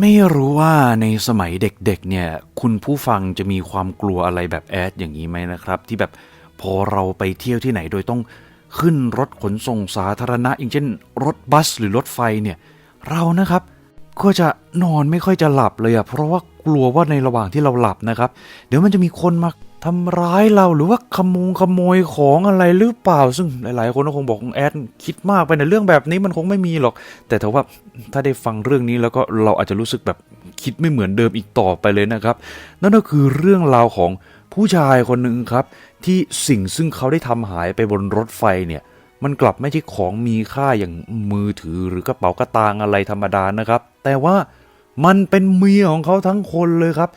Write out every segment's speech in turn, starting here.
ไม่รู้ว่าในสมัยเด็กๆเนี่ย คุณผู้ฟังจะมีความกลัวอะไรแบบแอดอย่างนี้ไหมนะครับ ที่แบบพอเราไปเที่ยวที่ไหนโดยต้องขึ้นรถขนส่งสาธารณะ อย่างเช่น รถบัสหรือรถไฟเนี่ย เรานะครับ ก็จะนอนไม่ค่อยจะหลับเลยอะเพราะว่ากลัวว่าในระหว่างที่เราหลับนะครับ เดี๋ยวมันจะมีคนมา ทำร้ายเราหรือว่าขโมงขโมยของอะไรหรือเปล่า ซึ่งหลายๆ คนก็คงบอกแอดคิดมากไปในะเรื่องแบบนี้มันคงไม่มีหรอก แต่ถ้าว่าถ้าได้ฟังเรื่องนี้แล้วก็เราอาจจะรู้สึกแบบคิดไม่เหมือนเดิมอีกต่อไปเลยนะครับ นั่นก็คือเรื่องราวของผู้ชายคนหนึ่งครับ ที่สิ่งซึ่งเขาได้ทำหายไปบนรถไฟเนี่ย มันกลับไม่ใช่ของมีค่าอย่างมือถือหรือกระเป๋ากระตางอะไรธรรมดานะครับ แต่ว่ามันเป็นเมียของเขาทั้งคนเลยครับ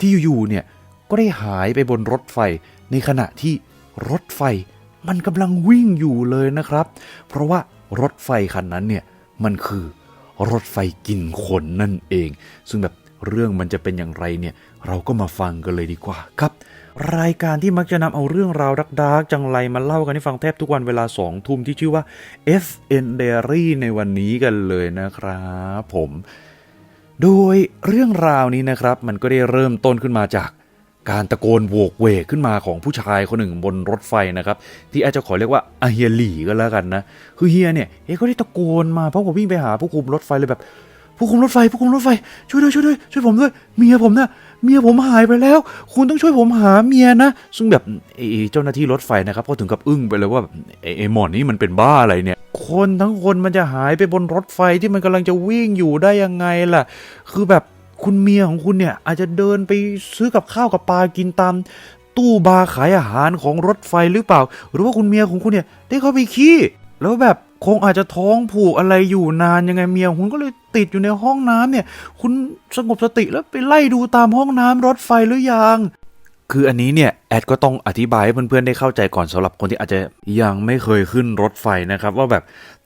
ที่อยู่ๆเนี่ย ก็ได้หายไปบนรถไฟ ในขณะที่รถไฟมันกำลังวิ่งอยู่เลยนะครับ เพราะว่ารถไฟคันนั้นเนี่ยมันคือรถไฟกินคนนั่นเอง ซึ่งแบบเรื่องมันจะเป็นอย่างไรเนี่ย เราก็มาฟังกันเลยดีกว่าครับ รายการที่มักจะนำเอาเรื่องราวดักๆจังไรมาเล่ากันให้ฟังแทบทุกวันเวลาสองทุ่มที่ชื่อว่า FN Diary ในวันนี้กันเลยนะครับผม โดยเรื่องราวนี้นะครับ มันก็ได้เริ่มต้นขึ้นมาจาก การตะโกนโวกเวกขึ้นมาของผู้ชายคนหนึ่งบนรถไฟนะครับ ที่อาจจะขอเรียกว่าอาเฮียหลี่ก็แล้วกันนะคือเฮียเนี่ยเฮ้ก็ได้ตะโกนมาเพราะผมวิ่งไปหาผู้คุมรถไฟเลยแบบ ผู้คุมรถไฟ ผู้คุมรถไฟช่วยด้วยช่วยด้วยช่วยผมด้วยเมียผมนะเมียผมหายไปแล้ว คุณต้องช่วยผมหาเมียนะ ซึ่งแบบไอ้เจ้าหน้าที่รถไฟนะครับก็ถึงกับอึ้งไปเลยว่าไอ้ไอ้หมอนนี่มันเป็นบ้าอะไรเนี่ยคนทั้งคนมันจะหายไปบนรถไฟที่มันกำลังจะวิ่งอยู่ได้ยังไงล่ะ คือแบบ คุณเมียของคุณเนี่ยอาจจะเดินไปซื้อกับข้าวกับปลากินตาม ตู้บาร์ขายอาหารของรถไฟหรือเปล่า หรือว่าคุณเมียของคุณเนี่ยได้เข้าไปขี้แล้วแบบคงอาจจะท้องผูกอะไรอยู่นานยังไงเมียของคุณก็เลยติดอยู่ในห้องน้ำเนี่ย คุณสงบสติแล้วไปไล่ดูตามห้องน้ำรถไฟหรือยังคืออันนี้เนี่ยแอดก็ต้องอธิบายให้เพื่อนๆได้เข้าใจก่อนสำหรับคนที่อาจจะยังไม่เคยขึ้นรถไฟนะครับ ว่าแบบ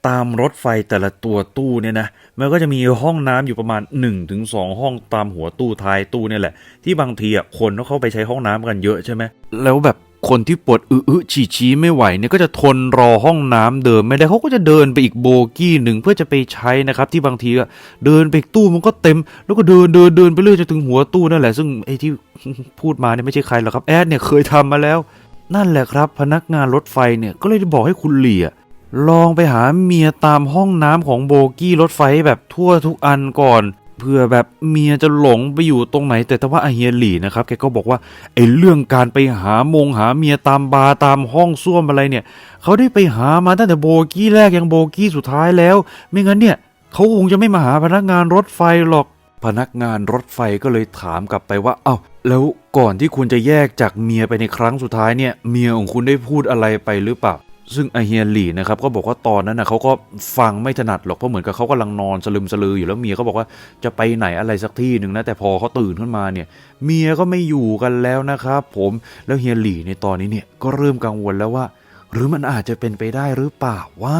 ตามรถไฟแต่ละตัวตู้เนี่ยนะมันก็จะมีห้องน้ำอยู่ประมาณ 1-2 ห้องตามหัวตู้ท้ายตู้เนี่ยแหละ ที่บางทีอะคนเขาเข้าไปใช้ห้องน้ำกันเยอะใช่ไหมแล้วแบบคนที่ปวดอื้อฉี่ชี้ไม่ไหวเนี่ยก็จะทนรอห้องน้ำเดิมไม่ได้เขาก็จะเดินไปอีกโบกี้หนึ่งเพื่อจะไปใช้นะครับ ที่บางทีก็เดินไปอีกตู้มันก็เต็ม แล้วก็เดินเดินเดินไปเรื่อยจนถึงหัวตู้นั่นแหละ ซึ่งไอ้ที่พูดมาเนี่ยไม่ใช่ใครหรอกครับแอดเนี่ยเคยทำมาแล้ว นั่นแหละครับ พนักงานรถไฟเนี่ยก็เลยบอกให้คุณเหลี่ย ลองไปหาเมียตามห้องน้ำของโบกี้รถไฟแบบทั่วทุกอันก่อนเพื่อแบบเมียจะหลงไปอยู่ตรงไหน แต่ถ้าว่าอเฮียหลี่นะครับแกก็บอกว่าไอ้เรื่องการไปหามงหาเมียตามบาร์ตามห้องส้วมอะไรเนี่ยเขาได้ไปหามาตั้งแต่โบกี้แรกยังโบกี้สุดท้ายแล้ว ไม่งั้นเนี่ยเขาคงจะไม่มาหาพนักงานรถไฟหรอก พนักงานรถไฟก็เลยถามกลับไปว่าเอ้าแล้วก่อนที่คุณจะแยกจากเมียไปในครั้งสุดท้ายเนี่ยเมียของคุณได้พูดอะไรไปหรือเปล่า ซึ่งไอเฮียหลี่นะครับก็บอกว่าตอนนั้นนะเขาก็ฟังไม่ถนัดหรอกเพราะเหมือนกับเขากำลังนอนสลึมสลืออยู่แล้วเมียก็บอกว่าจะไปไหนอะไรสักที่หนึ่งนะแต่พอเขาตื่นขึ้นมาเนี่ย เมียก็ไม่อยู่กันแล้วนะครับ ผมแล้วเฮียหลี่ในตอนนี้เนี่ยก็เริ่มกังวลแล้วว่า หรือมันอาจจะเป็นไปได้หรือเปล่าว่า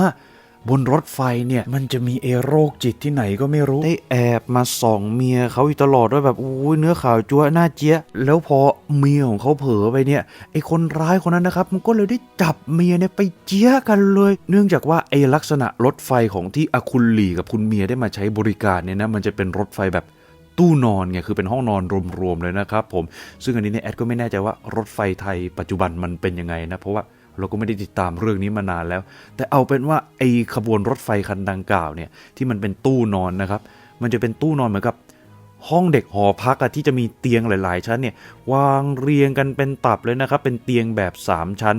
บนรถไฟเนี่ย มันจะมีเอโรคจิตที่ไหนก็ไม่รู้ ได้แอบมาส่องเมียเขาอยู่ตลอดด้ว่าแบบอุ้ยเนื้อขาวจัวหน้าเจี๊ยะแล้วพอเมียของเขาเผลอไปเนี่ยไอคนร้ายคนนั้นนะครับ มันก็เลยได้จับเมียเนี่ยไปเจี๊ยะกันเลย เนื่องจากว่าไอลักษณะรถไฟของที่อาคุณหลีกับคุณเมียได้มาใช้บริการเนี่ยนะมันจะเป็นรถไฟแบบตู้นอนไงคือเป็นห้องนอนรวมๆเลยนะครับผมซึ่งอันนี้เนี่ยแอดก็ไม่แน่ใจว่ารถไฟไทยปัจจุบันมันเป็นยังไงนะเพราะว่า เราก็ไม่ได้ติดตามเรื่องนี้มานานแล้ว แต่เอาเป็นว่าไอ้ขบวนรถไฟคันดังกล่าวเนี่ยที่มันเป็นตู้นอนนะครับ มันจะเป็นตู้นอนเหมือนกับห้องเด็กหอพักอะที่จะมีเตียงหลาย ๆ ชั้นเนี่ยวางเรียงกันเป็นตับเลยนะครับ เป็นเตียงแบบ 3 ชั้น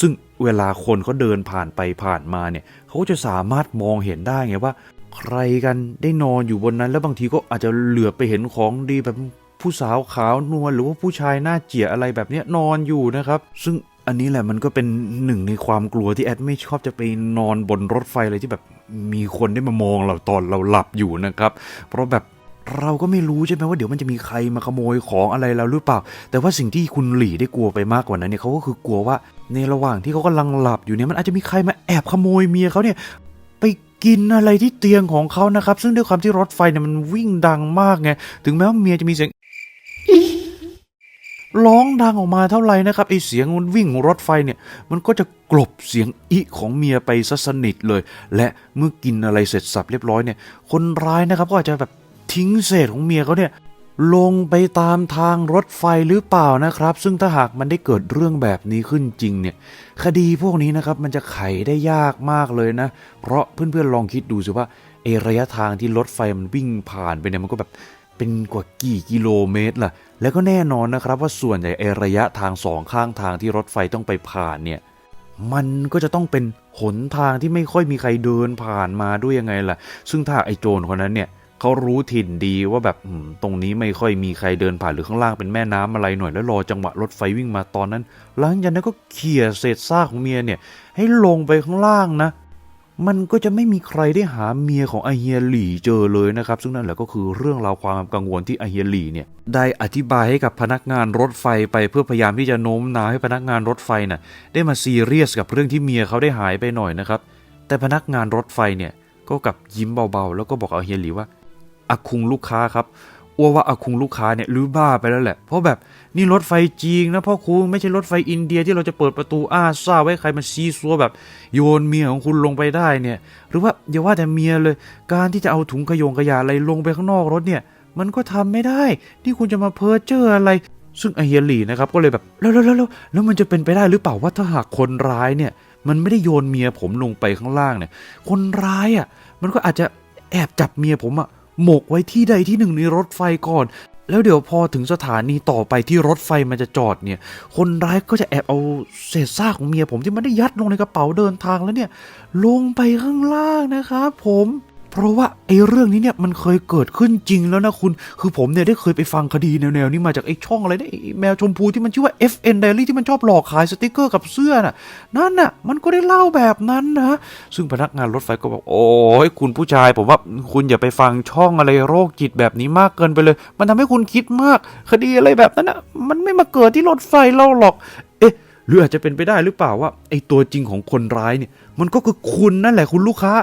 ซึ่งเวลาคนเขาเดินผ่านไปผ่านมาเนี่ยเขาก็จะสามารถมองเห็นได้ไงว่า ใครกันได้นอนอยู่บนนั้น แล้วบางทีก็อาจจะเหลือไปเห็นของดีแบบผู้สาวขาวนวลหรือว่าผู้ชายหน้าเจี๋ยอะไรแบบนี้นอนอยู่นะครับ ซึ่ง อันนี้แหละมันก็เป็นหนึ่งในความกลัวที่แอดไม่ชอบจะไปนอนบนรถไฟเลยที่แบบมีคนได้มามองเราตอนเราหลับอยู่นะครับ เพราะแบบเราก็ไม่รู้ใช่ไหมว่าเดี๋ยวมันจะมีใครมาขโมยของอะไรเราหรือเปล่า แต่ว่าสิ่งที่คุณหลี่ได้กลัวไปมากกว่านั้นเนี่ยเขาก็คือกลัวว่าในระหว่างที่เขากำลังหลับอยู่เนี่ยมันอาจจะมีใครมาแอบขโมยเมียเขาเนี่ยไปกินอะไรที่เตียงของเขานะครับ ซึ่งด้วยความที่รถไฟเนี่ยมันวิ่งดังมากไงถึงแม้ว่าเมียจะมีเสียง ร้องดังออกมาเท่าไหร่นะครับไอเสียงมันวิ่งของรถไฟเนี่ย มันก็จะกลบเสียงอิของเมียไปซะสนิทเลย และเมื่อกินอะไรเสร็จสับเรียบร้อยเนี่ย คนร้ายนะครับก็อาจจะแบบทิ้งทิ้งเศษของเมียเขาเนี่ยลงไปตามทางรถไฟหรือเปล่านะครับ ซึ่งถ้าหากมันได้เกิดเรื่องแบบนี้ขึ้นจริงเนี่ย คดีพวกนี้นะครับมันจะไขได้ยากมากเลยนะ เพราะเพื่อนๆลองคิดดูสิว่าเอระยะทางที่รถไฟมันวิ่งผ่านไปเนี่ยมันก็แบบเป็นกว่ากี่กิโลเมตรล่ะ แล้วก็แน่นอนนะครับว่าส่วนใหญ่เอระยะทางสองข้างทางที่รถไฟต้องไปผ่านเนี่ยมันก็จะต้องเป็นหนทางที่ไม่ค่อยมีใครเดินผ่านมาด้วยยังไงล่ะ ซึ่งถ้าไอ้โจรคนนั้นเนี่ยเขารู้ถิ่นดีว่าแบบตรงนี้ไม่ค่อยมีใครเดินผ่านหรือข้างล่างเป็นแม่น้ำอะไรหน่อยแล้วรอจังหวะรถไฟวิ่งมาตอนนั้น หลังจากนั้นก็เขี่ยเศษซากของเมียเนี่ยให้ลงไปข้างล่างนะ มันก็จะไม่มีใครได้หาเมียของอเฮียหลี่เจอเลยนะครับ ซึ่งนั่นแหละก็คือเรื่องราวความกังวลที่อเฮียหลี่เนี่ยได้อธิบายให้กับพนักงานรถไฟไปเพื่อพยายามที่จะโน้มน้าวให้พนักงานรถไฟน่ะได้มาซีเรียสกับเรื่องที่เมียเขาได้หายไปหน่อยนะครับ แต่พนักงานรถไฟเนี่ยก็กลับยิ้มเบาๆ แล้วก็บอกอเฮียหลี่ว่าอาคุงลูกค้าครับอ้วว่าอาคุงลูกค้าเนี่ยรื้อบ้าไปแล้วแหละ เพราะแบบ นี่รถไฟจริงนะพ่อคุงไม่ใช่รถไฟอินเดียที่เราจะเปิดประตูอ้าซ่าไว้ใครมาซีซัวแบบ โยนเมียของคุณลงไปได้เนี่ย หรือว่าอย่าว่าแต่เมียเลย การที่จะเอาถุงขยงขยะอะไรลงไปข้างนอกรถเนี่ย มันก็ทำไม่ได้ ที่คุณจะมาเพ้อเจ้ออะไร ซึ่งไอเฮียหลีนะครับก็เลยแบบแล้วแล้วแล้วแล้วแล้วมันจะเป็นไปได้หรือเปล่าว่าถ้าหากคนร้ายเนี่ย มันไม่ได้โยนเมียผมลงไปข้างล่างเนี่ย คนร้ายอะ มันก็อาจจะแอบจับเมียผมอะหมกไว้ที่ใดที่หนึ่งในรถไฟก่อน แล้วเดี๋ยวพอถึงสถานีต่อไปที่รถไฟมันจะจอดเนี่ย คนร้ายก็จะแอบเอาเศษซากของเมียผมที่มันได้ยัดลงในกระเป๋าเดินทางแล้วเนี่ย ลงไปข้างล่างนะครับผม เพราะว่าไอ้เรื่องนี้เนี่ยมันเคยเกิดขึ้นจริงแล้วนะคุณ คือผมเนี่ยได้เคยไปฟังคดีแนวๆนี้มาจากไอ้ช่องอะไรนะแมวชมพูที่มันชื่อว่า FN Diary ที่มันชอบหลอกขายสติกเกอร์กับเสื้อน่ะนั่นน่ะมันก็ได้เล่าแบบนั้นนะซึ่งพนักงานรถไฟก็บอกโอ้ยคุณผู้ชาย ผมว่าคุณอย่าไปฟังช่องอะไรโรคจิตแบบนี้มากเกินไปเลย มันทำให้คุณคิดมากคดีอะไรแบบนั้นน่ะมันไม่มาเกิดที่รถไฟเราหรอก เอ๊ะหรืออาจจะเป็นไปได้หรือเปล่าว่าไอ้ตัวจริงของคนร้ายเนี่ย มันก็คือคุณนั่นแหละคุณลูกค้า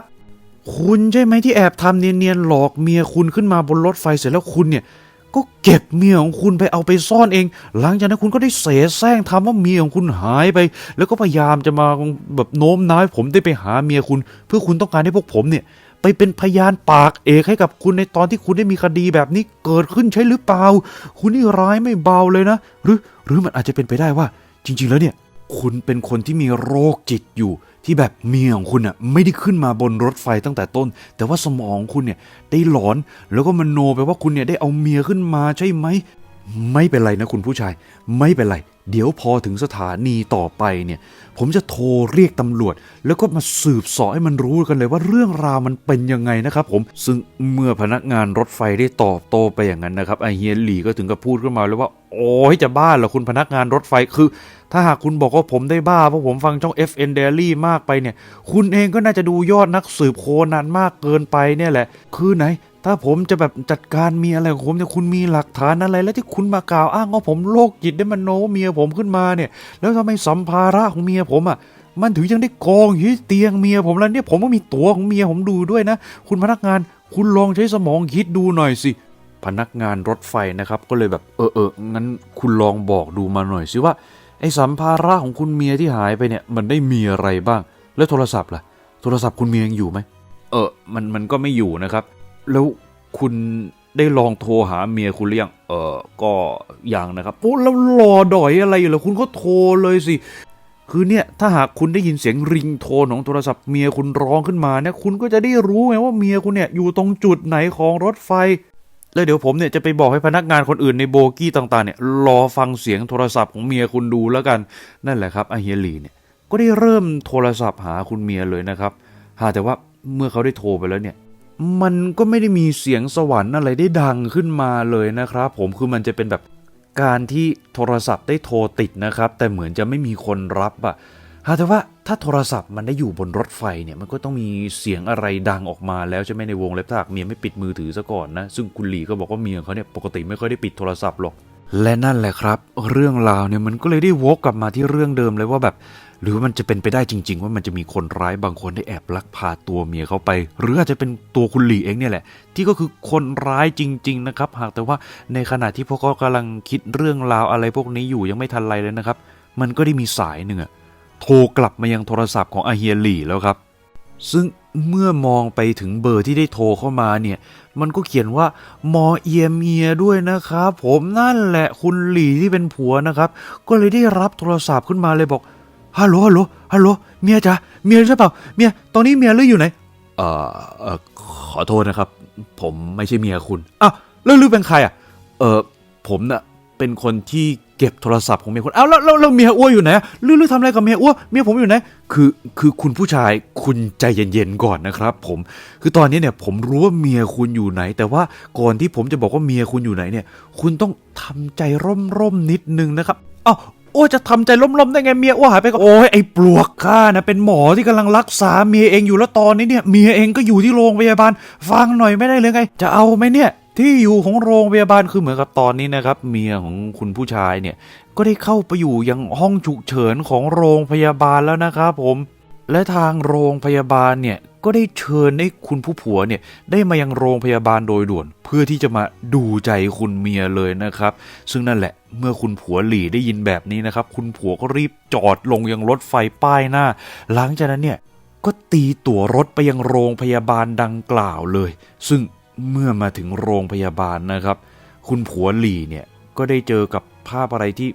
คุณใช่ไหมที่แอบทำเนียนๆหลอกเมียคุณขึ้นมาบนรถไฟเสร็จแล้วคุณเนี่ย ก็เก็บเมียของคุณไปเอาไปซ่อนเอง หลังจากนั้นคุณก็ได้เสแสร้งทำว่าเมียของคุณหายไป แล้วก็พยายามจะมาแบบโน้มน้าวผมได้ไปหาเมียคุณ เพื่อคุณต้องการให้พวกผมเนี่ย ไปเป็นพยานปากเอกให้กับคุณในตอนที่คุณได้มีคดีแบบนี้เกิดขึ้นใช่หรือเปล่า คุณนี่ร้ายไม่เบาเลยนะ หรือหรือมันอาจจะเป็นไปได้ว่า จริง ๆ แล้วเนี่ย คุณเป็นคนที่มีโรคจิตอยู่ ที่แบบเมียของคุณอะไม่ได้ขึ้นมาบนรถไฟตั้งแต่ต้น แต่ว่าสมองคุณเนี่ยได้หลอนแล้วก็มันโนไปว่าคุณเนี่ยได้เอาเมียขึ้นมาใช่ไหมไม่เป็นไรนะคุณผู้ชาย ไม่เป็นไร เดี๋ยวพอถึงสถานีต่อไปเนี่ย ผมจะโทรเรียกตำรวจ แล้วก็มาสืบสอบให้มันรู้กันเลยว่าเรื่องราวมันเป็นยังไงนะครับผมซึ่งเมื่อพนักงานรถไฟได้ตอบโต้ไปอย่างนั้นนะครับไอเฮียหลีก็ถึงกับพูดขึ้นมาเลยว่า โอ้ยจะบ้าเหรอคุณพนักงานรถไฟคือ ถ้าหากคุณบอกว่าผมได้บ้าเพราะผมฟังช่อง FN Daily มากไปเนี่ย คุณเองก็น่าจะดูยอดนักสืบโคนันมากเกินไปเนี่ยแหละ คือไหน ถ้าผมจะแบบจัดการมีอะไรของผมเนี่ยคุณมีหลักฐานอะไรแล้วที่คุณมากล่าวอ้างว่าผมโรคจิตได้มันโนเมียผมขึ้นมาเนี่ย แล้วทำไมสัมภาระของเมียผมอะมันถึงยังได้กองอยู่ที่เตียงเมียผมแล้วเนี่ยผมก็มีตั๋วของเมียผมดูด้วยนะ คุณพนักงานคุณลองใช้สมองคิดดูหน่อยสิ พนักงานรถไฟนะครับ ก็เลยแบบเออเอองั้นคุณลองบอกดูมาหน่อยสิว่า ไอ้สัมภาระของคุณเมียที่หายไปเนี่ย มันได้มีอะไรบ้าง แล้วโทรศัพท์ล่ะ โทรศัพท์คุณเมียยังอยู่ไหม เออ มันมันก็ไม่อยู่นะครับ แล้วคุณได้ลองโทรหาเมียคุณหรือยัง เออก็ยังนะครับโอ้แล้วรอดอยอะไรอยู่ล่ะคุณก็โทรเลยสิ คือเนี่ยถ้าหากคุณได้ยินเสียงริงโทนของโทรศัพท์เมียคุณร้องขึ้นมาเนี่ย คุณก็จะได้รู้ไงว่าเมียคุณเนี่ยอยู่ตรงจุดไหนของรถไฟ แล้วเดี๋ยวผมเนี่ยจะไปบอกให้พนักงานคนอื่นในโบกี้ต่างๆเนี่ยรอฟังเสียงโทรศัพท์ของเมียคุณดูแล้วกัน นั่นแหละครับอาเฮียลีเนี่ยก็ได้เริ่มโทรศัพท์หาคุณเมียเลยนะครับ หาแต่ว่าเมื่อเขาได้โทรไปแล้วเนี่ย มันก็ไม่ได้มีเสียงสวรรค์อะไรได้ดังขึ้นมาเลยนะครับ ผมคือมันจะเป็นแบบการที่โทรศัพท์ได้โทรติดนะครับ แต่เหมือนจะไม่มีคนรับอะ หาแต่ว่าถ้าโทรศัพท์มันได้อยู่บนรถไฟเนี่ยมันก็ต้องมีเสียงอะไรดังออกมาแล้วใช่ไหมในวงเล็บถ้ากเมียไม่ปิดมือถือซะก่อนนะ ซึ่งคุณหลีก็บอกว่าเมียเขาเนี่ยปกติไม่ค่อยได้ปิดโทรศัพท์หรอก และนั่นแหละครับ เรื่องราวเนี่ยมันก็เลยได้วกกลับมาที่เรื่องเดิมเลยว่าแบบ หรือว่ามันจะเป็นไปได้จริง ๆ ว่ามันจะมีคนร้ายบางคนได้แอบลักพาตัวเมียเขาไป หรืออาจจะเป็นตัวคุณหลีเองเนี่ยแหละ ที่ก็คือคนร้ายจริง ๆ นะครับ หากแต่ว่าในขณะที่พวกเขากำลังคิดเรื่องราวอะไรพวกนี้อยู่ยังไม่ทันไรเลยนะครับ มันก็ได้มีสายหนึ่งอะ โทรกลับมายังโทรศัพท์ของอาเฮียหลีแล้วครับ ซึ่งเมื่อมองไปถึงเบอร์ที่ได้โทรเข้ามาเนี่ย มันก็เขียนว่าหมอเอียเมียด้วยนะครับ ผมนั่นแหละคุณหลี่ที่เป็นผัวนะครับ ก็เลยได้รับโทรศัพท์ขึ้นมาเลยบอกฮัลโหลฮัลโหลฮัลโหลเมียจ๋าเมียใช่เปล่าเมียตอนนี้เมียเลืออยู่ไหนเอ่อเอ่อขอโทษนะครับ ผมไม่ใช่เมียคุณอ้าวแล้วลือเป็นใครอะเออผมน่ะเป็นคนที่ เก็บโทรศัพท์ของเมียคุณอ้าแล้วแล้วเมียอ้วอยู่ไหนลือลือทำอะไรกับเมียอ้วเมียผมอยู่ไหนคือคือคุณผู้ชายคุณใจเย็นๆก่อนนะครับ ผมคือตอนนี้เนี่ยผมรู้ว่าเมียคุณอยู่ไหน แต่ว่าก่อนที่ผมจะบอกว่าเมียคุณอยู่ไหนเนี่ย คุณต้องทำใจร่มๆนิดนึงนะครับอ้าวโอ้จะทำใจร่มๆได้ไงเมียอ้วหายไปก็โอ้ยไอ้ปลวกข้านะเป็นหมอที่กำลังรักษาเมียเองอยู่แล้วตอนนี้เนี่ยเมียเองก็อยู่ที่โรงพยาบาล ฟังหน่อยไม่ได้เลยไง จะเอาไหมเนี่ย ที่อยู่ของโรงพยาบาลคือเหมือนกับตอนนี้นะครับ เมียของคุณผู้ชายเนี่ยก็ได้เข้าไปอยู่ยังห้องฉุกเฉินของโรงพยาบาลแล้วนะครับผมและทางโรงพยาบาลเนี่ยก็ได้เชิญให้คุณผู้ผัวเนี่ยได้มายังโรงพยาบาลโดยด่วน เพื่อที่จะมาดูใจคุณเมียเลยนะครับ ซึ่งนั่นแหละเมื่อคุณผัวหลี่ได้ยินแบบนี้นะครับ คุณผัวก็รีบจอดลงยังรถไฟป้ายหน้า หลังจากนั้นเนี่ยก็ตีตั๋วรถไปยังโรงพยาบาลดังกล่าวเลย ซึ่ง เมื่อมาถึงโรงพยาบาลนะครับ คุณผัวหลี่เนี่ยก็ได้เจอกับภาพอะไรที่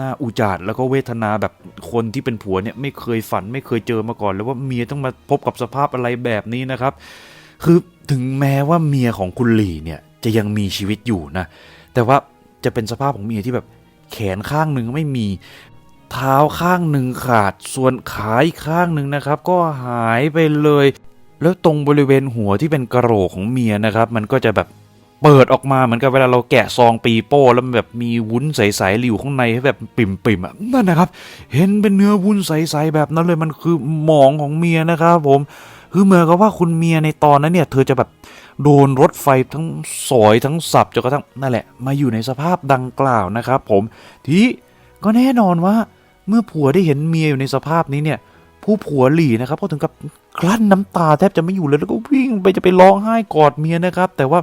น่าอุจารแล้วก็เวทนาแบบคนที่เป็นผัวเนี่ยไม่เคยฝันไม่เคยเจอมาก่อนเลยว่าเมียต้องมาพบกับสภาพอะไรแบบนี้นะครับ คือถึงแม้ว่าเมียของคุณหลี่เนี่ยจะยังมีชีวิตอยู่นะ แต่ว่าจะเป็นสภาพของเมียที่แบบแขนข้างหนึ่งไม่มีเท้าข้างหนึ่งขาด ส่วนขาอีกข้างหนึ่งนะครับ ก็หายไปเลย แล้วตรงบริเวณหัวที่เป็นกระโหลกของเมียนะครับ มันก็จะแบบเปิดออกมาเหมือนกับเวลาเราแกะซองปีโป้แล้วมันแบบมีวุ้นใสๆอยู่ข้างในให้แบบปิ่มๆอะนั่นนะครับ เห็นเป็นเนื้อวุ้นใสๆแบบนั้นเลยมันคือหมองของเมียนะครับ ผมคือเหมือนกับว่าคุณเมียในตอนนั้นเนี่ย เธอจะแบบโดนรถไฟทั้งสอยทั้งสับจนกระทั่งนั่นแหละ มาอยู่ในสภาพดังกล่าวนะครับ ผมที่ก็แน่นอนว่าเมื่อผัวได้เห็นเมียอยู่ในสภาพนี้เนี่ย ผู้ผัวหลี่นะครับก็ถึงกับกลั้นน้ำตาแทบจะไม่อยู่เลยแล้วก็วิ่งไปจะไปร้องไห้กอดเมียนะครับ แต่ว่า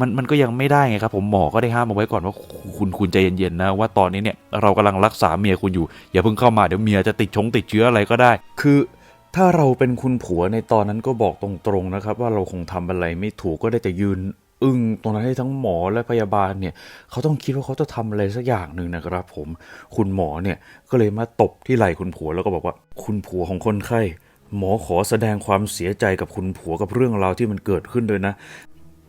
มันมันก็ยังไม่ได้ไงครับ ผมหมอก็ได้ห้ามเอาไว้ก่อนว่าคุณคุณใจเย็นๆนะว่าตอนนี้เนี่ยเรากำลังรักษาเมียคุณอยู่ อย่าเพิ่งเข้ามาเดี๋ยวเมียจะติดชงติดเชื้ออะไรก็ได้ คือถ้าเราเป็นคุณผัวในตอนนั้นก็บอกตรงๆนะครับ ว่าเราคงทำอะไรไม่ถูกก็ได้แต่ยืน อึ้งตรงนั้นให้ทั้งหมอและพยาบาลเนี่ยเขาต้องคิดว่าเขาจะทำอะไรสักอย่างหนึ่งนะครับ ผมคุณหมอเนี่ยก็เลยมาตบที่ไหล่คุณผัวแล้วก็บอกว่า คุณผัวของคนไข้หมอขอแสดงความเสียใจกับคุณผัวกับเรื่องราวที่มันเกิดขึ้นเลยนะ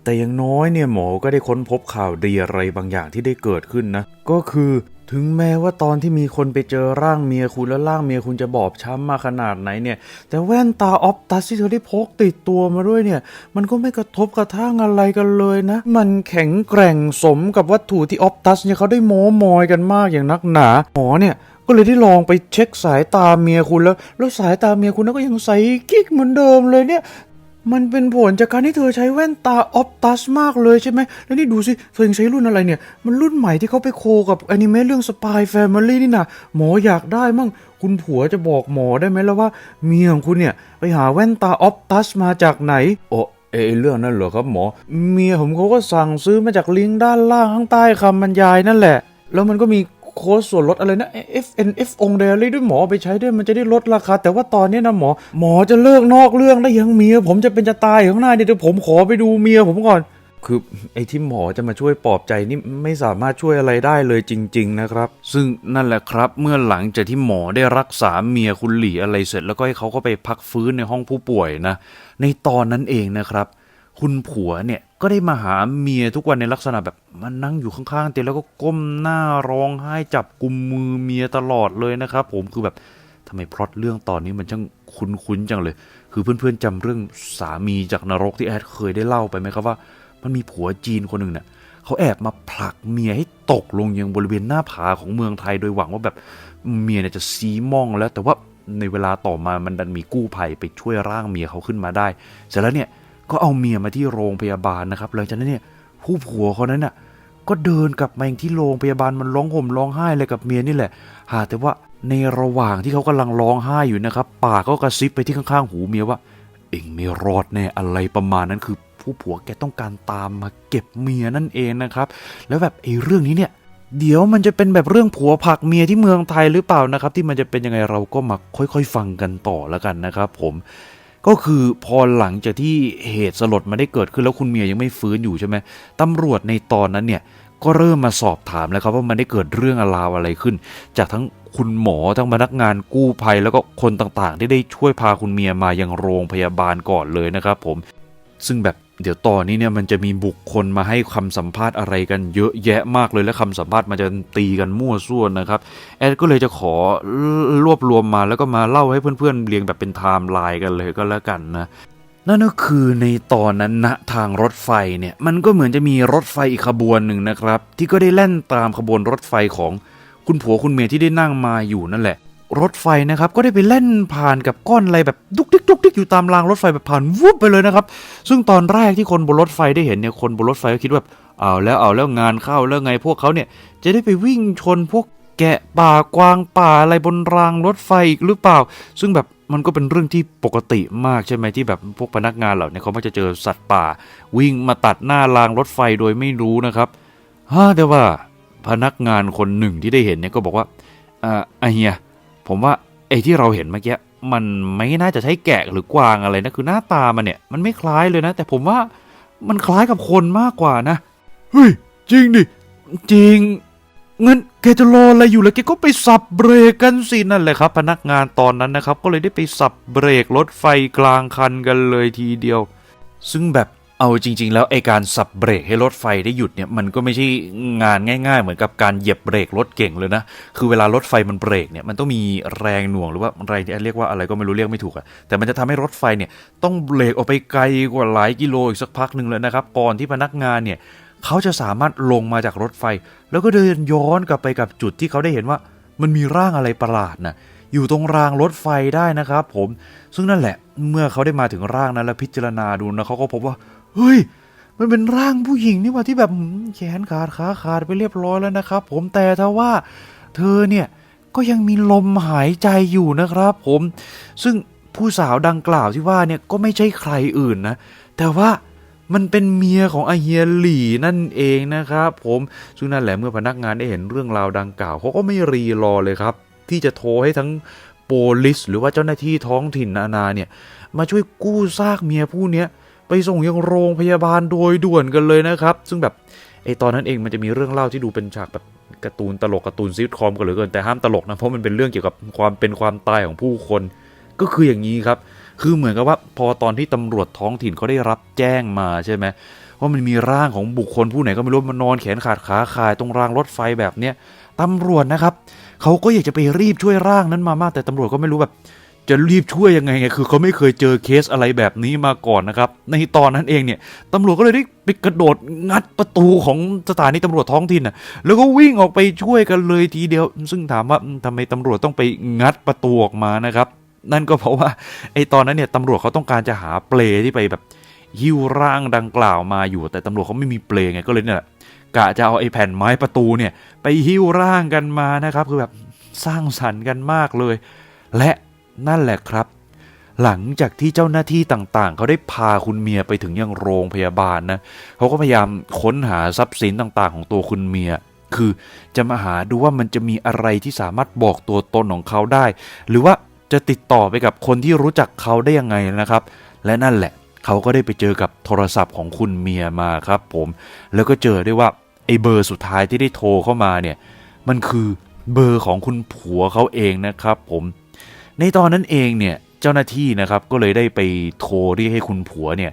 แต่อย่างน้อยเนี่ยหมอก็ได้ค้นพบข่าวดีอะไรบางอย่างที่ได้เกิดขึ้นนะ ก็คือถึงแม้ว่าตอนที่มีคนไปเจอร่างเมียคุณแล้วร่างเมียคุณจะบอบช้ำมาขนาดไหนเนี่ย แต่แว่นตาออฟตัสที่เธอได้พกติดตัวมาด้วยเนี่ย มันก็ไม่กระทบกระทั่งอะไรกันเลยนะ มันแข็งแกร่งสมกับวัตถุที่ออฟตัสเนี่ยเขาได้โม้มอยกันมากอย่างนักหนา หมอเนี่ยก็เลยได้ลองไปเช็คสายตาเมียคุณแล้ว แล้วสายตาเมียคุณก็ยังใสกิ๊กเหมือนเดิมเลยเนี่ย มันเป็นผลจากการที่เธอใช้แว่นตาออปตัสมากเลยใช่ไหม แล้วนี่ดูสิเธอยังใช้รุ่นอะไรเนี่ย มันรุ่นใหม่ที่เขาไปโคกับอนิเมะเรื่อง Spy Family นี่นะหมออยากได้มั่ง คุณผัวจะบอกหมอได้ไหมแล้วว่าเมียของคุณเนี่ย ไปหาแว่นตาออปตัสมาจากไหนโอ้เอยเรื่องนั้นเหรอครับหมอ เมียผมเขาก็สั่งซื้อมาจากลิงก์ด้านล่างข้างใต้คำบรรยายนั่นแหละ แล้วมันก็มี โค้ดส่วนลดอะไรนะ FNF องเดลี่ด้วยหมอไปใช้ด้วยมันจะได้ลดราคา แต่ว่าตอนนี้นะหมอ หมอจะเลิกนอกเรื่องได้ยังเมีย ผมจะเป็นจะตายข้างหน้าเดี๋ยวผมขอไปดูเมียผมก่อน คือไอ้ที่หมอจะมาช่วยปลอบใจนี่ไม่สามารถช่วยอะไรได้เลยจริง ๆ นะครับ ซึ่งนั่นแหละครับเมื่อหลังจากที่หมอได้รักษาเมียคุณหลี่อะไรเสร็จ แล้วก็ให้เขาก็ไปพักฟื้นในห้องผู้ป่วยนะ ในตอนนั้นเองนะครับ คุณผัวเนี่ยก็ได้มาหาเมียทุกวันในลักษณะแบบมันนั่งอยู่ข้างๆเตียงแล้วก็ก้มหน้าร้องไห้จับกุมมือเมียตลอดเลยนะครับผมคือแบบทำไมพล็อตเรื่องตอนนี้มันช่างคุ้นๆจังเลย คือเพื่อนๆจำเรื่องสามีจากนรกที่แอดเคยได้เล่าไปไหมครับว่า มันมีผัวจีนคนหนึ่งเนี่ยเขาแอบมาผลักเมียให้ตกลงยังบริเวณหน้าผาของเมืองไทยโดยหวังว่าแบบเมียเนี่ยจะซีมองแล้ว แต่ว่าในเวลาต่อมามันดันมีกู้ภัยไปช่วยร่างเมียเขาขึ้นมาได้ เสร็จแล้วเนี่ย ก็เอาเมียมาที่โรงพยาบาลนะครับ หลังจากนั้นเนี่ยผู้ผัวคนนั้นน่ะก็เดินกลับมาที่โรงพยาบาลมันร้องห่มร้องไห้เลยกับเมียนี่แหละ หาแต่ว่าในระหว่างที่เขากำลังร้องไห้อยู่นะครับปากก็กระซิบไปที่ข้างๆ หูเมียว่า เอ็งไม่รอดแน่อะไรประมาณนั้นคือ ผู้ผัวแกต้องการตามมาเก็บเมียนั่นเองนะครับ แล้วแบบไอ้เรื่องนี้เนี่ยเดี๋ยวมันจะเป็นแบบเรื่องผัวผักเมียที่เมืองไทยหรือเปล่านะครับ ที่มันจะเป็นยังไงเราก็มาค่อยๆ ฟังกันต่อแล้วกันนะครับ ผม ก็คือพอหลังจากที่เหตุสลดมาได้เกิดขึ้นแล้วคุณเมียยังไม่ฟื้นอยู่ใช่ไหมตำรวจในตอนนั้นเนี่ยก็เริ่มมาสอบถามแล้วครับว่ามันได้เกิดเรื่องราวอะไรขึ้น จากทั้งคุณหมอทั้งพนักงานกู้ภัย แล้วก็คนต่างๆ ที่ได้ช่วยพาคุณเมียมายังโรงพยาบาลก่อนเลยนะครับผม ซึ่งแบบ เดี๋ยวตอนนี้เนี่ยมันจะมีบุคคลมาให้คำสัมภาษณ์อะไรกันเยอะแยะมากเลยและคำสัมภาษณ์มันจะตีกันมั่วซั่วนะครับ แอดก็เลยจะขอรวบรวมมาแล้วก็มาเล่าให้เพื่อนๆเรียงแบบเป็นไทม์ไลน์กันเลยก็แล้วกันนะนั่นก็คือในตอนนั้นณทางรถไฟเนี่ยมันก็เหมือนจะมีรถไฟอีกขบวนหนึ่งนะครับ ที่ก็ได้แล่นตามขบวนรถไฟของคุณผัวคุณเมียที่ได้นั่งมาอยู่นั่นแหละ รถไฟนะครับ ก็ได้ไปเล่นผ่านกับก้อนอะไรแบบดุกดิกดุกดิกอยู่ตามรางรถไฟแบบผ่านวุบไปเลยนะครับ ซึ่งตอนแรกที่คนบนรถไฟได้เห็นเนี่ยคนบนรถไฟก็คิดว่าเอาแล้วเอาแล้วงานเข้าแล้วไงพวกเขาเนี่ย จะได้ไปวิ่งชนพวกแกะป่ากวางป่าอะไรบนรางรถไฟอีกหรือเปล่า ซึ่งแบบมันก็เป็นเรื่องที่ปกติมากใช่ไหมที่แบบพวกพนักงานเหล่านี้เขามักจะเจอสัตว์ป่า วิ่งมาตัดหน้ารางรถไฟโดยไม่รู้นะครับฮ่าแต่ว่าพนักงานคนหนึ่งที่ได้เห็นเนี่ยก็บอกว่าอ่าไอเฮีย ผมว่าไอ้ที่เราเห็นเมื่อกี้มันไม่น่าจะใช่แกะหรือกวางอะไรนะคือหน้าตามันเนี่ยมันไม่คล้ายเลยนะ แต่ผมว่ามันคล้ายกับคนมากกว่านะเฮ้ยจริงดิจริงงั้นแกจะรออะไรอยู่ล้วแกก็ไปสับเบรกกันสินั่นแหละครับ พนักงานตอนนั้นนะครับ ก็เลยได้ไปสับเบรกรถไฟกลางคันกันเลยทีเดียว ซึ่งแบบ เอาจริง ๆ แล้วไอการสับเบรกให้รถไฟได้หยุดเนี่ยมันก็ไม่ใช่งานง่ายๆ เหมือนกับการเหยียบเบรกรถเก่งเลยนะ คือเวลารถไฟมันเบรกเนี่ยมันต้องมีแรงหน่วงหรือว่าแรงที่เรียกว่าอะไรก็ไม่รู้เรียกไม่ถูกอะแต่มันจะทำให้รถไฟเนี่ยต้องเบรกออกไปไกลกว่าหลายกิโลอีกสักพักหนึ่งเลยนะครับก่อนที่พนักงานเนี่ยเขาจะสามารถลงมาจากรถไฟ แล้วก็เดินย้อนกลับไปกับจุดที่เขาได้เห็นว่ามันมีร่างอะไรประหลาดนะอยู่ตรงรางรถไฟได้นะครับผมซึ่งนั่นแหละเมื่อเขาได้มาถึงร่างนั้นแล้วพิจารณาดูนะเขาก็พบว่า เฮ้ย มันเป็นร่างผู้หญิงนี่ว่าที่แบบแขนขาดขาขาดไปเรียบร้อยแล้วนะครับ ผมแต่ถ้าว่าเธอเนี่ยก็ยังมีลมหายใจอยู่นะครับ ผมซึ่งผู้สาวดังกล่าวที่ว่าเนี่ยก็ไม่ใช่ใครอื่นนะ แต่ว่ามันเป็นเมียของอาเฮียหลี่นั่นเองนะครับผมซึ่งนั่นแหละเมื่อพนักงานได้เห็นเรื่องราวดังกล่าวเขาก็ไม่รีรอเลยครับ ที่จะโทรให้ทั้งโปลิสหรือว่าเจ้าหน้าที่ท้องถิ่นนานาเนี่ย มาช่วยกู้ซากเมียผู้เนี้ย ไปส่งยังโรงพยาบาลโดยด่วนกันเลยนะครับ ซึ่งแบบไอตอนนั้นเองมันจะมีเรื่องเล่าที่ดูเป็นฉากแบบการ์ตูนตลกการ์ตูนซิทคอมกันเหลือเกินแต่ห้ามตลกนะเพราะมันเป็นเรื่องเกี่ยวกับความเป็นความตายของผู้คน ก็คืออย่างนี้ครับ คือเหมือนกับว่าพอตอนที่ตำรวจท้องถิ่นเขาได้รับแจ้งมาใช่ไหมว่ามันมีร่างของบุคคลผู้ไหนก็ไม่รู้มานอนแขนขาดขาขาดตรงรางรถไฟแบบเนี้ยตำรวจนะครับเขาก็อยากจะไปรีบช่วยร่างนั้นมามากแต่ตำรวจก็ไม่รู้แบบ จะรีบช่วยยังไงไงคือเขาไม่เคยเจอเคสอะไรแบบนี้มาก่อนนะครับ ในตอนนั้นเองเนี่ยตำรวจก็เลยได้ไปกระโดดงัดประตูของสถานีตำรวจท้องถิ่นน่ะแล้วก็วิ่งออกไปช่วยกันเลยทีเดียว ซึ่งถามว่าทำไมตำรวจต้องไปงัดประตูออกมานะครับ นั่นก็เพราะว่าไอ้ตอนนั้นเนี่ยตำรวจเขาต้องการจะหาเปลที่ไปแบบหิ้วร่างดังกล่าวมาอยู่ แต่ตำรวจเขาไม่มีเปลไงก็เลยเนี่ยกะจะเอาไอ้แผ่นไม้ประตูเนี่ยไปหิ้วร่างกันมานะครับ คือแบบสร้างสรรค์กันมากเลย และ นั่นแหละครับ หลังจากที่เจ้าหน้าที่ต่างๆ เขาได้พาคุณเมียไปถึงยังโรงพยาบาลนะเขาก็พยายามค้นหาทรัพย์สินต่างๆ ของตัวคุณเมีย คือจะมาหาดูว่ามันจะมีอะไรที่สามารถบอกตัวตนของเขาได้ หรือว่าจะติดต่อไปกับคนที่รู้จักเขาได้ยังไงนะครับ และนั่นแหละเขาก็ได้ไปเจอกับโทรศัพท์ของคุณเมียมาครับผม แล้วก็เจอได้ว่าไอ้เบอร์สุดท้ายที่ได้โทรเข้ามาเนี่ย มันคือเบอร์ของคุณผัวเขาเองนะครับผม ในตอนนั้นเองเนี่ยเจ้าหน้าที่นะครับก็เลยได้ไปโทรเรียกให้คุณผัวเนี่ย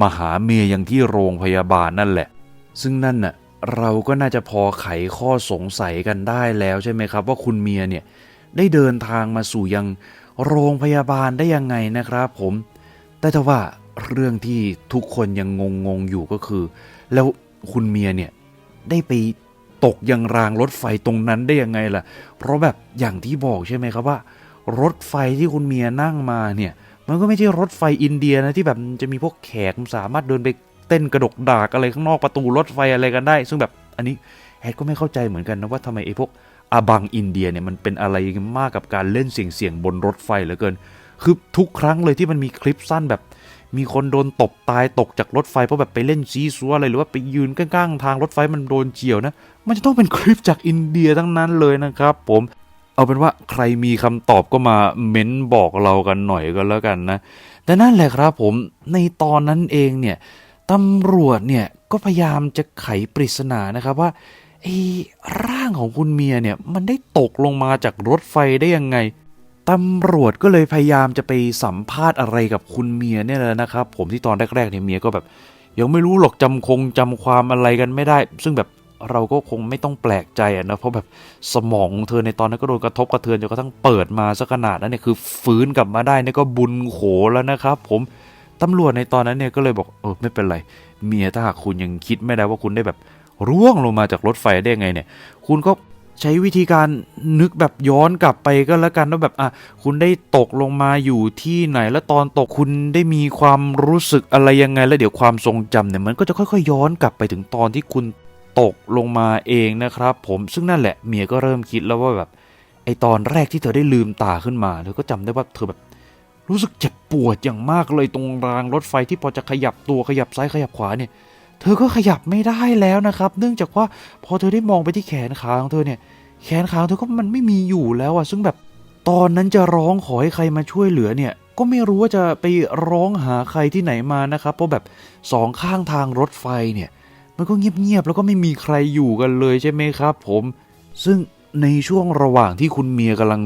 มาหาเมียยังที่โรงพยาบาลนั่นแหละ ซึ่งนั่นน่ะเราก็น่าจะพอไขข้อสงสัยกันได้แล้วใช่ไหมครับ ว่าคุณเมียเนี่ยได้เดินทางมาสู่ยังโรงพยาบาลได้ยังไงนะครับผม แต่ถ้าว่าเรื่องที่ทุกคนยังงงๆอยู่ก็คือ แล้วคุณเมียเนี่ยได้ไปตกยังรางรถไฟตรงนั้นได้ยังไงล่ะ เพราะแบบอย่างที่บอกใช่ไหมครับว่า รถไฟที่คุณเมียนั่งมาเนี่ย มันก็ไม่ใช่รถไฟอินเดียนะที่แบบจะมีพวกแขกสามารถเดินไปเต้นกระดกดากอะไรข้างนอกประตูรถไฟอะไรกันได้ ซึ่งแบบอันนี้แอดก็ไม่เข้าใจเหมือนกันนะว่าทำไมไอ้พวกอาบังอินเดียเนี่ยมันเป็นอะไรมากกับการเล่นเสี่ยงๆบนรถไฟเหลือเกิน คือทุกครั้งเลยที่มันมีคลิปสั้นแบบ มีคนโดนตบตายตกจากรถไฟเพราะแบบไปเล่นซีซัวอะไรหรือว่าไปยืนข้างๆทางรถไฟมันโดนเฉียวนะ มันจะต้องเป็นคลิปจากอินเดียทั้งนั้นเลยนะครับผม เอาเป็นว่าใครมีคำตอบก็มาเม้นบอกเรากันหน่อยก็แล้วกันนะ แต่นั่นแหละครับผมในตอนนั้นเองเนี่ยตำรวจเนี่ยก็พยายามจะไขปริศนานะครับว่าไอ้ร่างของคุณเมียเนี่ยมันได้ตกลงมาจากรถไฟได้ยังไงตำรวจก็เลยพยายามจะไปสัมภาษณ์อะไรกับคุณเมียเนี่ยแหละนะครับ ผมที่ตอนแรกๆเนี่ยเมียก็แบบยังไม่รู้หรอกจำคงจำความอะไรกันไม่ได้ ซึ่งแบบ เราก็คงไม่ต้องแปลกใจนะเพราะแบบสมองของเธอในตอนนั้นก็โดนกระทบกระเทือนจนกระทั่งเปิดมาซะขนาดนั้นเนี่ยคือฟื้นกลับมาได้นี่ก็บุญโขแล้วนะครับ ผมตำรวจในตอนนั้นเนี่ยก็เลยบอกเออไม่เป็นไร เมียถ้าหากคุณยังคิดไม่ได้ว่าคุณได้แบบร่วงลงมาจากรถไฟได้ไงเนี่ย คุณก็ใช้วิธีการนึกแบบย้อนกลับไปก็แล้วกันว่าแบบอะคุณได้ตกลงมาอยู่ที่ไหนแล้วตอนตกคุณได้มีความรู้สึกอะไรยังไง แล้วเดี๋ยวความทรงจำเนี่ยมันก็จะค่อยๆ ย้อนกลับไปถึงตอนที่คุณ ตกลงมาเองนะครับ ผมซึ่งนั่นแหละเมียก็เริ่มคิดแล้วว่าแบบไอตอนแรกที่เธอได้ลืมตาขึ้นมาเธอก็จำได้ว่าเธอแบบรู้สึกเจ็บปวดอย่างมากเลยตรงรางรถไฟที่พอจะขยับตัวขยับซ้ายขยับขวาเนี่ยเธอก็ขยับไม่ได้แล้วนะครับ เนื่องจากว่าพอเธอได้มองไปที่แขนขาของเธอเนี่ย แขนขาของเธอก็มันไม่มีอยู่แล้วอะซึ่งแบบตอนนั้นจะร้องขอให้ใครมาช่วยเหลือเนี่ย ก็ไม่รู้ว่าจะไปร้องหาใครที่ไหนมานะครับ เพราะแบบสองข้างทางรถไฟเนี่ย มันก็เงียบๆแล้วก็ไม่มีใครอยู่กันเลยใช่ไหมครับ ผม ซึ่งในช่วงระหว่างที่คุณเมียกำลัง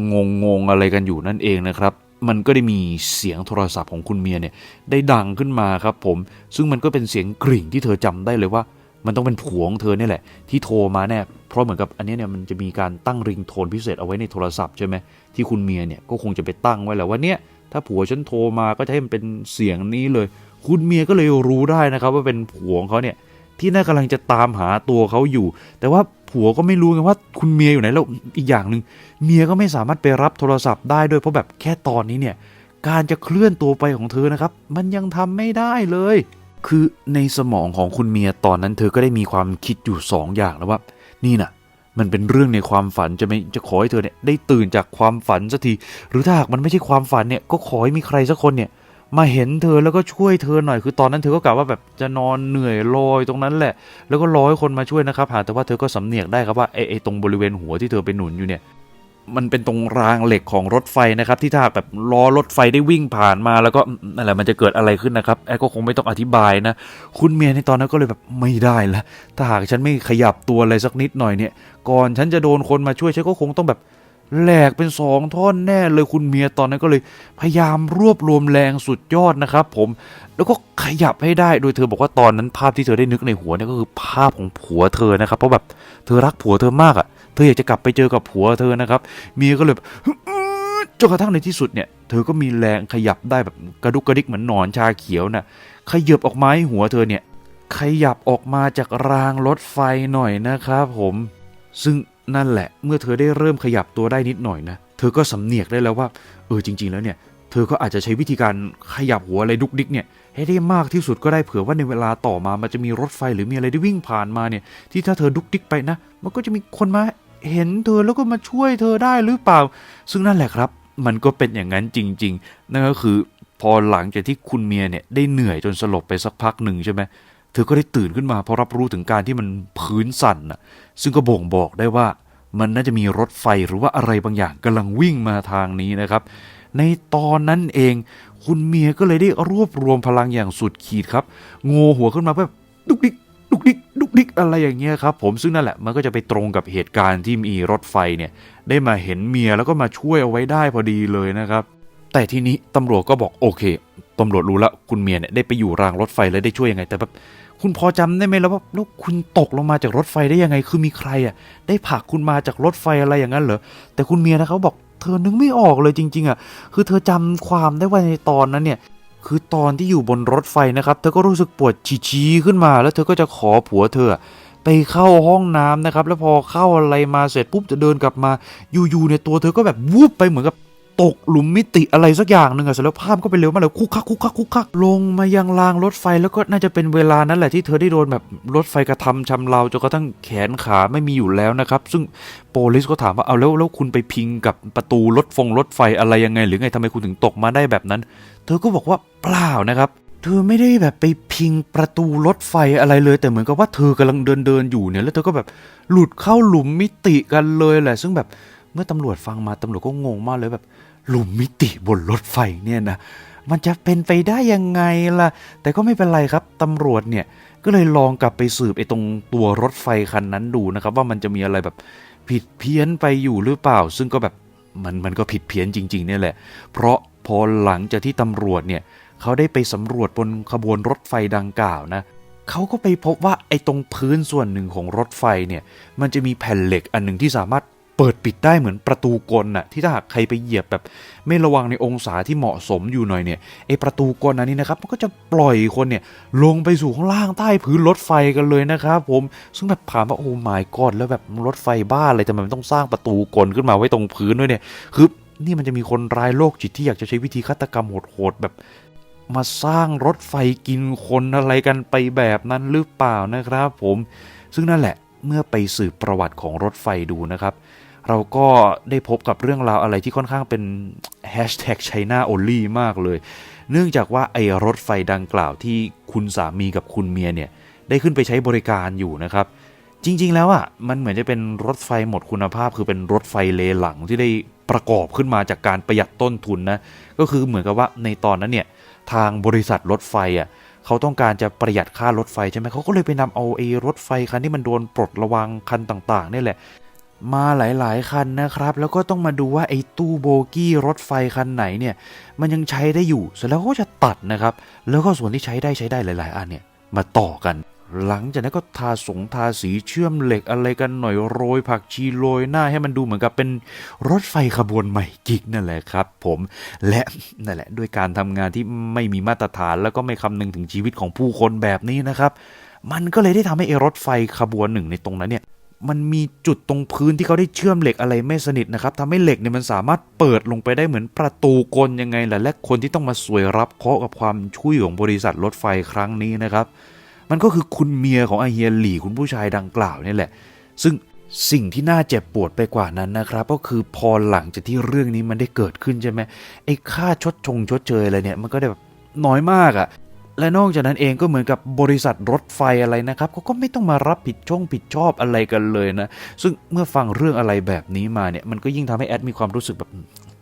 งงๆอะไรกันอยู่นั่นเองนะครับ มันก็ได้มีเสียงโทรศัพท์ของคุณเมียเนี่ยได้ดังขึ้นมาครับ ผม ซึ่งมันก็เป็นเสียงกริ่งที่เธอจำได้เลยว่า มันต้องเป็นผัวของเธอเนี่ยแหละ ที่โทรมาแน่เพราะเหมือนกับอันนี้เนี่ยมันจะมีการตั้งริงโทนพิเศษเอาไว้ในโทรศัพท์ใช่ไหมที่คุณเมียเนี่ยก็คงจะไปตั้งไว้แหละว่าเนี่ยถ้าผัวฉันโทรมาก็จะให้มันเป็นเสียงนี้เลย คุณเมียก็เลยรู้ได้นะครับ ว่าเป็นผัวของเขาเนี่ย ที่น่ากำลังจะตามหาตัวเขาอยู่ แต่ว่าผัวก็ไม่รู้ไงว่าคุณเมียอยู่ไหนแล้วอีกอย่างหนึ่งเมียก็ไม่สามารถไปรับโทรศัพท์ได้ด้วยเพราะแบบแค่ตอนนี้เนี่ยการจะเคลื่อนตัวไปของเธอนะครับ มันยังทำไม่ได้เลย คือในสมองของคุณเมียตอนนั้นเธอก็ได้มีความคิดอยู่สองอย่างแล้วว่า นี่น่ะมันเป็นเรื่องในความฝันจะไม่จะขอให้เธอเนี่ยได้ตื่นจากความฝันสักที หรือถ้าหากมันไม่ใช่ความฝันเนี่ยก็ขอให้มีใครสักคนเนี่ย มาเห็นเธอแล้วก็ช่วยเธอหน่อยคือตอนนั้นเธอก็กะว่าแบบจะนอนเหนื่อยลอยตรงนั้นแหละ แล้วก็รอให้คนมาช่วยนะครับหาแต่ว่าเธอก็สำเนียกได้ครับว่าไอ้ไอ้ตรงบริเวณหัวที่เธอไปหนุนอยู่เนี่ยมันเป็นตรงรางเหล็กของรถไฟนะครับ ที่ถ้าหากแบบล้อรถไฟได้วิ่งผ่านมาแล้วก็นั่นแหละมันจะเกิดอะไรขึ้นนะครับแอร์ก็คงไม่ต้องอธิบายนะ คุณเมียในตอนนั้นก็เลยแบบไม่ได้ละถ้าหากฉันไม่ขยับตัวอะไรสักนิดหน่อยเนี่ย ก่อนฉันจะโดนคนมาช่วยฉันก็คงต้องแบบ แหลกเป็นสองท่อนแน่เลยคุณเมียตอนนั้นก็เลย พยายามรวบรวมแรงสุดยอดนะครับผมแล้วก็ขยับให้ได้โดยเธอบอกว่าตอนนั้นภาพที่เธอได้นึกในหัวเนี่ยก็คือภาพของผัวเธอนะครับ เพราะแบบเธอรักผัวเธอมากอะ่ะ เธออยากจะกลับไปเจอกับผัวเธอนะครับเมียก็เลยจนกระทั่งในที่สุดเนี่ย เธอก็มีแรงขยับได้แบบกระดุกกระดิกเหมือนหนอนชาเขียวน่ะขยับออกมาให้หัวเธอเนี่ยขยับออกมาจากรางรถไฟหน่อยนะครับผม ซึ่ง นั่นแหละ เมื่อเธอได้เริ่มขยับตัวได้นิดหน่อยนะ เธอก็สำเนียกได้แล้วว่า เออจริง ๆ แล้วเนี่ย เธอก็อาจจะใช้วิธีการขยับหัวอะไรดุกดิกเนี่ยให้ได้มากที่สุดก็ได้เผื่อว่าในเวลาต่อมามันจะมีรถไฟหรือมีอะไรที่วิ่งผ่านมาเนี่ย ที่ถ้าเธอดุกดิกไปนะ มันก็จะมีคนมาเห็นเธอแล้วก็มาช่วยเธอได้หรือเปล่า ซึ่งนั่นแหละครับ มันก็เป็นอย่างนั้นจริง ๆ นั่นก็คือพอหลังจากที่คุณเมียเนี่ยได้เหนื่อยจนสลบไปสักพักหนึ่งใช่ไหม เธอก็ได้ตื่นขึ้นมาเพราะรับรู้ถึงการที่มันพื้นสั่นน่ะ ซึ่งก็บ่งบอกได้ว่ามันน่าจะมีรถไฟหรือว่าอะไรบางอย่างกำลังวิ่งมาทางนี้นะครับ ในตอนนั้นเองคุณเมียก็เลยได้รวบรวมพลังอย่างสุดขีดครับโงหัวขึ้นมาแบบดุกดิกดุกดิกดุกดิกอะไรอย่างเงี้ยครับ ผมซึ่งนั่นแหละมันก็จะไปตรงกับเหตุการณ์ที่มีรถไฟเนี่ย ได้มาเห็นเมียแล้วก็มาช่วยเอาไว้ได้พอดีเลยนะครับ แต่ทีนี้ตำรวจก็บอกโอเค ตำรวจรู้แล้วคุณเมียเนี่ยได้ไปอยู่รางรถไฟแล้วได้ช่วยยังไง แต่แบบคุณพอจำได้ไหมแล้วว่าแล้วคุณตกลงมาจากรถไฟได้ยังไง คือมีใครอะ ได้ผลักคุณมาจากรถไฟอะไรอย่างนั้นเหรอแต่คุณเมียนะเขาบอกเธอนึกไม่ออกเลยจริง ๆอะคือเธอจำความได้ว่าในตอนนั้นเนี่ยคือตอนที่อยู่บนรถไฟนะครับ เธอก็รู้สึกปวดฉี่ๆขึ้นมา แล้วเธอก็จะขอผัวเธอไปเข้าห้องน้ำนะครับ แล้วพอเข้าอะไรมาเสร็จปุ๊บจะเดินกลับมาอยู่ๆเนี่ยตัวเธอก็แบบวูบไปเหมือนกับ ตกหลุมมิติอะไรสักอย่างหนึ่งอะเสร็จแล้วภาพก็ไปเร็วมากเลยคุกคักคุกคักคุกคักลงมายังรางรถไฟแล้วก็น่าจะเป็นเวลานั้นแหละที่เธอได้โดนแบบรถไฟกระทำชำเราจนกระทั่งแขนขาไม่มีอยู่แล้วนะครับ ซึ่งโปลิสก็ถามว่าเอาแล้วแล้วคุณไปพิงกับประตูรถฟงรถไฟอะไรยังไง หรือไงทำไมคุณถึงตกมาได้แบบนั้น เธอก็บอกว่าเปล่านะครับเธอไม่ได้แบบไปพิงประตูรถไฟอะไรเลย แต่เหมือนกับว่าเธอกำลังเดินเดินอยู่เนี่ยแล้วเธอก็แบบหลุดเข้าหลุมมิติกันเลยแหละ ซึ่งแบบ เมื่อตำรวจฟังมาตำรวจก็งงมากเลยแบบหลุมมิติบนรถไฟเนี่ยนะมันจะเป็นไปได้ยังไงล่ะ แต่ก็ไม่เป็นไรครับตำรวจเนี่ยก็เลยลองกลับไปสืบไอ้ตรงตัวรถไฟคันนั้นดูนะครับ ว่ามันจะมีอะไรแบบผิดเพี้ยนไปอยู่หรือเปล่า ซึ่งก็แบบมันมันก็ผิดเพี้ยนจริงๆเนี่ยแหละ เพราะพอหลังจากที่ตำรวจเนี่ยเขาได้ไปสำรวจบนขบวนรถไฟดังกล่าวนะเขาก็ไปพบว่าไอ้ตรงพื้นส่วนหนึ่งของรถไฟเนี่ยมันจะมีแผ่นเหล็กอันหนึ่งที่สามารถ ปิดปิดได้เหมือนประตูกลน่ะที่ถ้าหากใครไปเหยียบแบบ ไม่ระวังในองศาที่เหมาะสมอยู่หน่อยเนี่ยไอประตูกลอันนี้นะครับมันก็จะปล่อยคนเนี่ยลงไปสู่ข้างล่างใต้พื้นรถไฟกันเลยนะครับผมซึ่งแบบถามว่าโอ้ my god แล้วแบบรถไฟบ้าอะไรทำไมมันต้องสร้างประตูกลขึ้นมาไว้ตรงพื้นด้วยเนี่ยคือนี่มันจะมีคนร้ายโรคจิตที่อยากจะใช้วิธีฆาตกรรมโหดๆแบบมาสร้างรถไฟกินคนอะไรกันไปแบบนั้นหรือเปล่านะครับผม ซึ่งนั่นแหละเมื่อไปสืบประวัติของรถไฟดูนะครับ เราก็ได้พบกับเรื่องราวอะไรที่ค่อนข้างเป็น hashtag China only มากเลย เนื่องจากว่าไอ้รถไฟดังกล่าวที่คุณสามีกับคุณเมียเนี่ย ได้ขึ้นไปใช้บริการอยู่นะครับ จริง ๆ แล้วอะมันเหมือนจะเป็นรถไฟหมดคุณภาพ คือเป็นรถไฟเลหลังที่ได้ประกอบขึ้นมาจากการประหยัดต้นทุนนะ ก็คือเหมือนกับว่าในตอนนั้นเนี่ยทางบริษัทรถไฟอะเขาต้องการจะประหยัดค่ารถไฟใช่ไหมเขาก็เลยไปนำเอาไอ้รถไฟคันที่มันโดนปลดระวางคันต่างๆนี่แหละ มาหลาย ๆ คันนะครับ แล้วก็ต้องมาดูว่าไอ้ตู้โบกี้รถไฟคันไหนเนี่ยมันยังใช้ได้อยู่เสร็จแล้วก็จะตัดนะครับ แล้วก็ส่วนที่ใช้ได้ใช้ได้หลาย ๆ อันเนี่ยมาต่อกัน หลังจากนั้นก็ทาสงทาสีเชื่อมเหล็กอะไรกันหน่อยโรย ผักชีโรยหน้าให้มันดูเหมือนกับเป็นรถไฟขบวนใหม่กิกนั่นแหละครับ ผมและนั่นแหละด้วยการทำงานที่ไม่มีมาตรฐานแล้วก็ไม่คำนึงถึงชีวิตของผู้คนแบบนี้นะครับมันก็เลยได้ทำให้ไอ้รถไฟขบวนหนึ่งในตรงนั้นเนี่ย มันมีจุดตรงพื้นที่เขาได้เชื่อมเหล็กอะไรไม่สนิทนะครับทำให้เหล็กเนี่ยมันสามารถเปิดลงไปได้เหมือนประตูกลยังไงแหละและคนที่ต้องมาสวยรับเคาะกับความช่วยของบริษัทรถไฟครั้งนี้นะครับ มันก็คือคุณเมียของไอเฮียหลี่คุณผู้ชายดังกล่าวนี่แหละ ซึ่งสิ่งที่น่าเจ็บปวดไปกว่านั้นนะครับ ก็คือพอหลังจากที่เรื่องนี้มันได้เกิดขึ้นใช่ไหมไอ้ค่าชดชงชดเชยอะไรเนี่ยมันก็ได้แบบน้อยมากอะ่ะ และนอกจากนั้นเองก็เหมือนกับบริษัทรถไฟอะไรนะครับเขาก็ไม่ต้องมารับผิดช่องผิดชอบอะไรกันเลยนะ ซึ่งเมื่อฟังเรื่องอะไรแบบนี้มาเนี่ยมันก็ยิ่งทำให้แอดมีความรู้สึกแบบ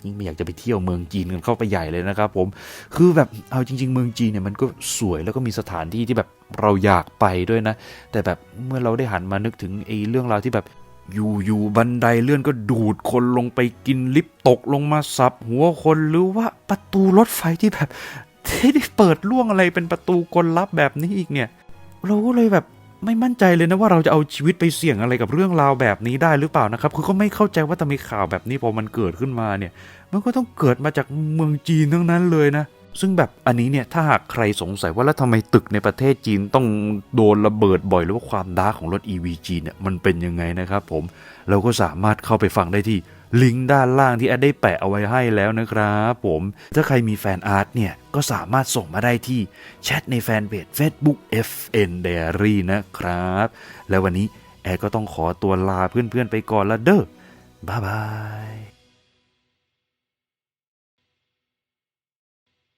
ยิ่งไม่อยากจะไปเที่ยวเมืองจีนกันเข้าไปใหญ่เลยนะครับผมคือแบบเอาจริง ๆ เมืองจีนเนี่ยมันก็สวยแล้วก็มีสถานที่ที่แบบเราอยากไปด้วยนะ แต่แบบเมื่อเราได้หันมานึกถึงไอ้เรื่องราวที่แบบอยู่อยู่บันไดเลื่อนก็ดูดคนลงไปกินลิฟต์ตกลงมาสับหัวคนหรือว่าประตูรถไฟที่แบบ ที่ได้เปิดล่วงอะไรเป็นประตูกลลับแบบนี้อีกเนี่ย เราก็เลยแบบไม่มั่นใจเลยนะว่าเราจะเอาชีวิตไปเสี่ยงอะไรกับเรื่องราวแบบนี้ได้หรือเปล่านะครับ คือก็ไม่เข้าใจว่าทำไมข่าวแบบนี้พอมันเกิดขึ้นมาเนี่ย มันก็ต้องเกิดมาจากเมืองจีนทั้งนั้นเลยนะ ซึ่งแบบอันนี้เนี่ยถ้าหากใครสงสัยว่าแล้วทำไมตึกในประเทศจีนต้องโดนระเบิดบ่อยหรือว่าความดาร์ของรถ EV จีนเนี่ยมันเป็นยังไงนะครับผมเราก็สามารถเข้าไปฟังได้ที่ ลิงก์ด้านล่างที่แอดได้แปะเอาไว้ให้แล้วนะครับผม ถ้าใครมีแฟนอาร์ตเนี่ย ก็สามารถส่งมาได้ที่แชทในแฟนเพจ Facebook FN Diary นะครับ แล้ววันนี้แอดก็ต้องขอตัวลาเพื่อนๆไปก่อนละเด้อบ๊ายบาย